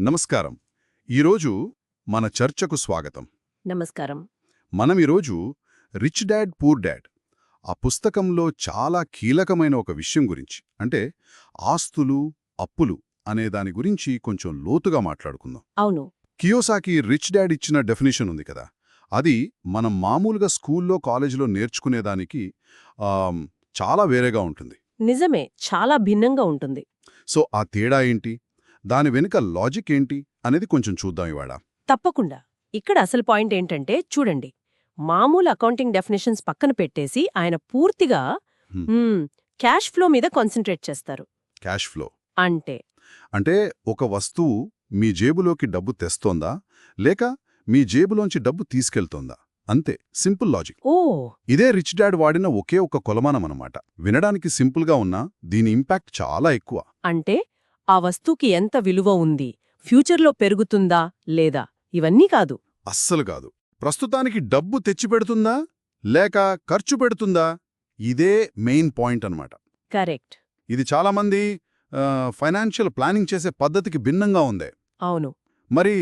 నమస్కారం. ఈరోజు మన చర్చకు స్వాగతం. నమస్కారం. మనం ఈరోజు రిచ్ డాడ్ పూర్ డాడ్ ఆ పుస్తకంలో చాలా కీలకమైన ఒక విషయం గురించి అంటే ఆస్తులు అప్పులు అనే దాని గురించి కొంచెం లోతుగా మాట్లాడుకుందాం. అవును. కియోసాకి రిచ్ డాడ్ ఇచ్చిన డెఫినేషన్ ఉంది కదా. అది మనం మామూలుగా స్కూల్లో కాలేజీలో నేర్చుకునేదానికి చాలా వేరేగా ఉంటుంది. నిజమే చాలా భిన్నంగా ఉంటుంది. సో ఆ తేడా ఏంటి? దాని వెనుక లాజిక్ ఏంటి అనేది కొంచెం చూద్దాం ఇవాళ. తప్పకుండా. ఇక్కడ అసలు పాయింట్ ఏంటంటే చూడండి. మామూలు అకౌంటింగ్ డెఫినేషన్స్ పక్కన పెట్టేసి ఆయన పూర్తిగా క్యాష్ ఫ్లో మీద కాన్సన్ట్రేట్ చేస్తారు. క్యాష్ ఫ్లో అంటే? అంటే ఒక వస్తువు మీ జేబులోకి డబ్బు తెస్తోందా? లేక మీ జేబులోంచి డబ్బు తీసుకెళ్తోందా? అంతే సింపుల్ లాజిక్ ఓ! ఇదే రిచ్ డాడ్ వాడిన ఒకే ఒక కొలమానం అన్నమాట. వినడానికి సింపుల్గా ఉన్నా దీని ఇంపాక్ట్ చాలా ఎక్కువ. అంటే? ఆ వస్తువుకి ఎంత విలువ ఉంది? ఫ్యూచర్లో పెరుగుతుందా? లేదా? ఇవన్నీ కాదు. అస్సలు కాదు. ప్రస్తుతానికి డబ్బు తెచ్చిపెడుతుందా లేక ఖర్చు పెడుతుందా? ఇదే మెయిన్ పాయింట్ అన్నమాట. కరెక్ట్. ఇది చాలామంది ఫైనాన్షియల్ ప్లానింగ్ చేసే పద్ధతికి భిన్నంగా ఉంది. అవును. మరి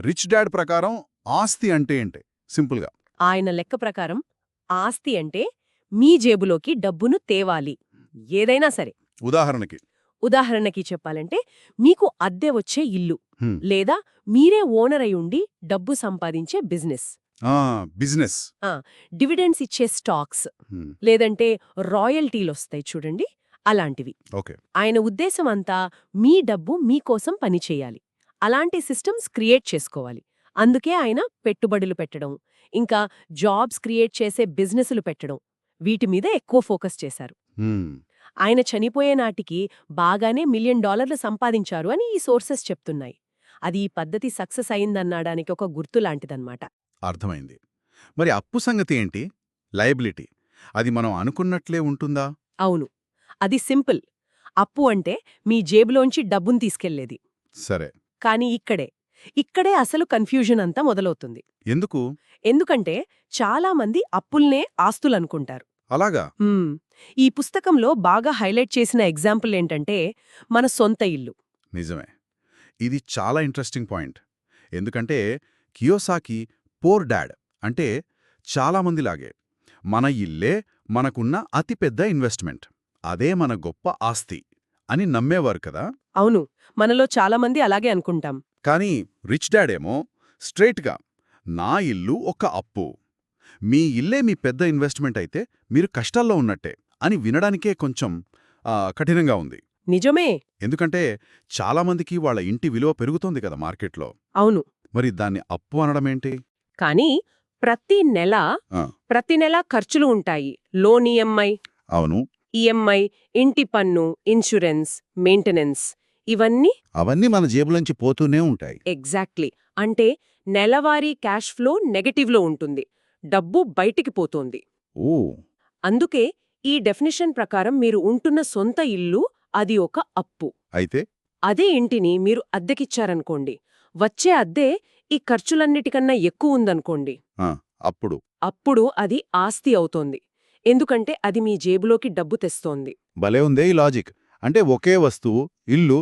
రిచ్ డాడ్ ప్రకారం ఆస్తి అంటే ఏంటి? సింపుల్గా. ఆయన లెక్క ప్రకారం ఆస్తి అంటే మీ జేబులోకి డబ్బును తేవాలి. ఏదైనా సరే. ఉదాహరణకి ఉదాహరణకి చెప్పాలంటే మీకు అద్దె వచ్చే ఇల్లు. లేదా మీరే ఓనర్ అయి డబ్బు సంపాదించే బిజినెస్. బిజినెస్. డివిడెండ్స్ ఇచ్చే స్టాక్స్ లేదంటే రాయల్టీలొస్తాయి చూడండి అలాంటివి. ఆయన ఉద్దేశం అంతా మీ డబ్బు మీకోసం పనిచేయాలి అలాంటి సిస్టమ్స్ క్రియేట్ చేసుకోవాలి. అందుకే ఆయన పెట్టుబడులు పెట్టడం ఇంకా జాబ్స్ క్రియేట్ చేసే బిజినెస్లు పెట్టడం వీటి మీద ఎక్కువ ఫోకస్ చేశారు. ఆయన చనిపోయే నాటికి బాగానే మిలియన్ డాలర్లు సంపాదించారు అని ఈ సోర్సెస్ చెప్తున్నాయి. అది ఈ పద్ధతి సక్సెస్ అయిందన్నాడానికి ఒక గుర్తు లాంటిదన్నమాట. అర్థమైంది. మరి అప్పు సంగతి ఏంటి? లయబిలిటీ. అది మనం అనుకున్నట్లే ఉంటుందా? అవును. అది సింపుల్. అప్పు అంటే మీ జేబులోంచి డబ్బును తీసుకెళ్ళేది. సరే. కానీ ఇక్కడే. ఇక్కడే అసలు కన్ఫ్యూజన్ అంతా మొదలవుతుంది. ఎందుకు? ఎందుకంటే చాలామంది అప్పుల్నే ఆస్తులనుకుంటారు. అలాగా. ఈ పుస్తకంలో బాగా హైలైట్ చేసిన ఎగ్జాంపుల్ ఏంటంటే మన సొంత ఇల్లు. నిజమే. ఇది చాలా ఇంట్రెస్టింగ్ పాయింట్. ఎందుకంటే కియోసాకి పోర్ డాడ్ అంటే చాలామందిలాగే మన ఇల్లే మనకున్న అతిపెద్ద ఇన్వెస్ట్మెంట్. అదే మన గొప్ప ఆస్తి అని నమ్మేవారు కదా? అవును. మనలో చాలామంది అలాగే అనుకుంటాం. కానీ రిచ్ డాడ్ ఏమో స్ట్రైట్గా నా ఇల్లు ఒక అప్పు. మీ ఇల్లే మీ పెద్ద ఇన్వెస్ట్మెంట్ అయితే మీరు కష్టాల్లో ఉన్నట్టే అని వినడానికే కొంచెం కఠినంగా ఉంది. నిజమే. ఎందుకంటే చాలామందికి వాళ్ళ ఇంటి విలువ పెరుగుతోంది కదా మార్కెట్లో. అవును. మరి దాన్ని అప్పు అనడమేంటి కానీ ప్రతి నెల. ప్రతి నెల ఖర్చులు ఉంటాయి. లోన్ ఈఎంఐ అవును. ఈఎంఐ ఇంటి పన్ను ఇన్సూరెన్స్ మెయింటెనెన్స్ ఇవన్నీ అవన్నీ మన జేబులోంచి పోతూనే ఉంటాయి. ఎగ్జాక్ట్లీ. అంటే నెలవారీ క్యాష్ ఫ్లో నెగటివ్లో ఉంటుంది. డబ్బు బయటికి పోతోంది. ఓ. అందుకే ఈ డెఫినిషన్ ప్రకారం మీరు ఉంటున్న సొంత ఇల్లు అది ఒక అప్పు. అయితే? అదే ఇంటిని మీరు అద్దెకిచ్చారనుకోండి. వచ్చే అద్దె ఈ ఖర్చులన్నిటికన్నా ఎక్కువ ఉందనుకోండి. అప్పుడు. అప్పుడు అది ఆస్తి అవుతోంది. ఎందుకంటే అది మీ జేబులోకి డబ్బు తెస్తోంది. భలే ఉందే ఈ లాజిక్. అంటే ఒకే వస్తువు ఇల్లు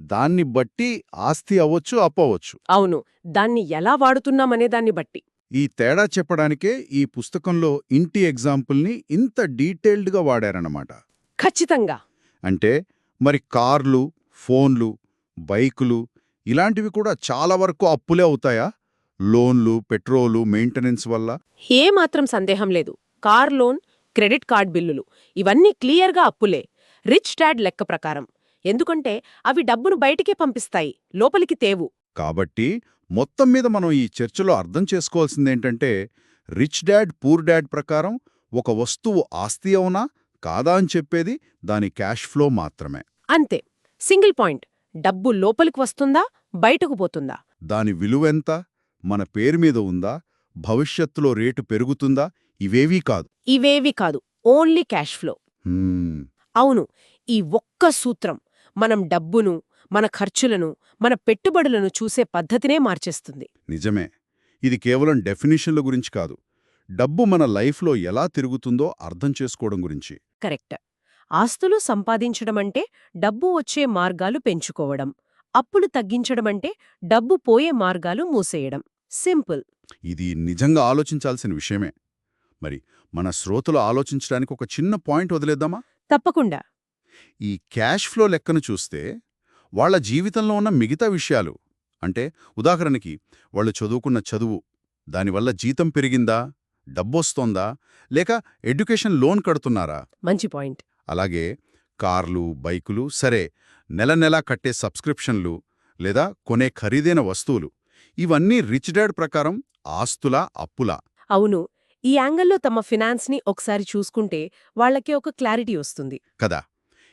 దాన్ని బట్టి ఆస్తి అవ్వచ్చు అప్పవచ్చు అవును. దాన్ని ఎలా వాడుతున్నామనే దాన్ని బట్టి. ఈ తేడా చెప్పడానికే ఈ పుస్తకంలో ఇంటి ఎగ్జాంపుల్ని ఇంత డీటెయిల్డ్గా వాడారన్నమాట. ఖచ్చితంగా. అంటే మరి కార్లు ఫోన్లు బైకులు ఇలాంటివి కూడా చాలా వరకు అప్పులే అవుతాయా? లోన్లు పెట్రోలు మెయింటెనెన్స్ వల్ల? ఏమాత్రం సందేహం లేదు. కార్ లోన్ క్రెడిట్ కార్డ్ బిల్లులు ఇవన్నీ క్లియర్గా అప్పులే. రిచ్ డాడ్ లెక్క ప్రకారం. ఎందుకంటే అవి డబ్బును బయటికే పంపిస్తాయి. లోపలికి తేవు. కాబట్టి మొత్తం మీద మనం ఈ చర్చలో అర్థం చేసుకోవాల్సిందేంటంటే రిచ్ డాడ్ పూర్ డాడ్ ప్రకారం ఒక వస్తువు ఆస్తి అవునా కాదా అని చెప్పేది దాని క్యాష్ ఫ్లో మాత్రమే. అంతే. Single point. డబ్బు లోపలికి వస్తుందా బయటకు పోతుందా? దాని విలువెంత మన పేరు మీద ఉందా భవిష్యత్తులో రేటు పెరుగుతుందా ఇవేవీ కాదు. ఇవేవి కాదు. Only cash flow. అవును. ఈ ఒక్క సూత్రం మనం డబ్బును మన ఖర్చులను మన పెట్టుబడులను చూసే పద్ధతినే మార్చేస్తుంది. నిజమే. ఇది కేవలం డెఫినిషన్ల గురించి కాదు. డబ్బు మన లైఫ్లో ఎలా తిరుగుతుందో అర్థం చేసుకోవడం గురించి. కరెక్ట్. ఆస్తులు సంపాదించడమంటే డబ్బు వచ్చే మార్గాలు పెంచుకోవడం. అప్పులు తగ్గించడమంటే డబ్బు పోయే మార్గాలు మూసేయడం. సింపుల్. ఇది నిజంగా ఆలోచించాల్సిన విషయమే. మరి మన శ్రోతలు ఆలోచించడానికి ఒక చిన్న పాయింట్ వదిలేద్దామా? తప్పకుండా. ఈ క్యాష్ ఫ్లో లెక్కను చూస్తే వాళ్ళ జీవితంలో ఉన్న మిగతా విషయాలు అంటే ఉదాహరణకి వాళ్ళు చదువుకున్న చదువు దానివల్ల జీతం పెరిగిందా డబ్బొస్తోందా లేక ఎడ్యుకేషన్ లోన్ కడుతున్నారా? మంచి పాయింట్. అలాగే కార్లు బైకులు సరే నెల నెలా కట్టే సబ్స్క్రిప్షన్లు లేదా కొనే ఖరీదైన వస్తువులు ఇవన్నీ రిచ్ డాడ్ ప్రకారం ఆస్తులా అప్పులా? అవును. ఈ యాంగిల్లో తమ ఫినాన్స్ని ఒకసారి చూసుకుంటే వాళ్ళకి ఒక క్లారిటీ వస్తుంది. కదా!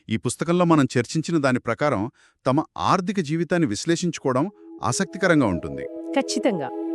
ఈ పుస్తకంలో మనం చర్చించిన దాని ప్రకారం తమ ఆర్థిక జీవితాన్ని విశ్లేషించుకోవడం ఆసక్తికరంగా ఉంటుంది. ఖచ్చితంగా.